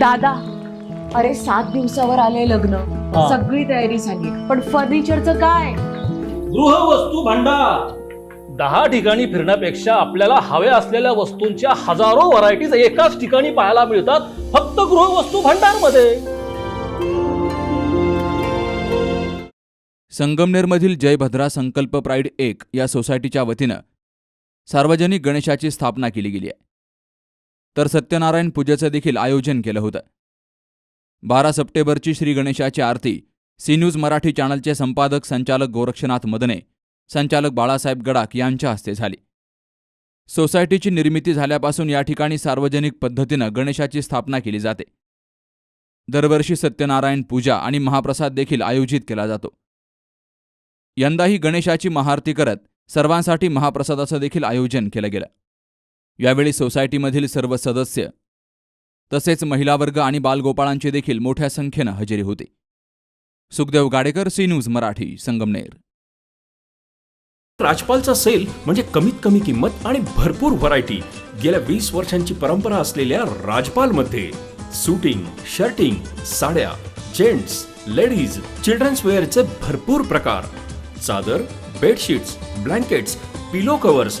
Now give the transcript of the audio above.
दादा अरे सात दिवसावर आले लग्न. हा. सगळी तयारी झाली. पण फर्निचरचं काय? गृहवस्तू भांडार. दहा ठिकाणी फिरण्यापेक्षा आपल्याला हव्या असलेल्या वस्तूंच्या हजारो व्हरायटीज एकाच ठिकाणी पाहायला मिळतात फक्त गृहवस्तू भांडारमध्ये संगमनेरमधील जयभद्रा संकल्प प्राईड एक या सोसायटीच्या वतीनं सार्वजनिक गणेशाची स्थापना केली गेली आहे. तर सत्यनारायण पूजेचं देखील आयोजन केलं होतं. बारा सप्टेंबरची श्री गणेशाची आरती. सी न्यूज मराठी चॅनलचे संपादक संचालक गोरक्षनाथ मदने संचालक बाळासाहेब गडाख यांच्या हस्ते झाली. सोसायटीची निर्मिती झाल्यापासून या ठिकाणी सार्वजनिक पद्धतीनं गणेशाची स्थापना केली जाते. दरवर्षी सत्यनारायण पूजा आणि महाप्रसाद देखील आयोजित केला जातो. यंदाही गणेशाची महाआरती करत सर्वांसाठी महाप्रसादाचं देखील आयोजन केलं गेलं. यावेळी सोसायटीमधील सर्व सदस्य तसेच महिला वर्ग आणि बालगोपाळांची देखील मोठ्या संख्येनं हजेरी होती. Sukhdev Gadekar C news Marathi Sangamner. राजपालचा sale म्हणजे कमीत कमी किंमत आणि भरपूर व्हरायटी. गेल्या वीस वर्षांची परंपरा असलेल्या राजपाल मध्ये सुटिंग शर्टिंग साड्या जेंट्स लेडीज चिल्ड्रन्स वेअरचे भरपूर प्रकार. चादर बेडशीट्स ब्लँकेट्स पिलो कव्हर्स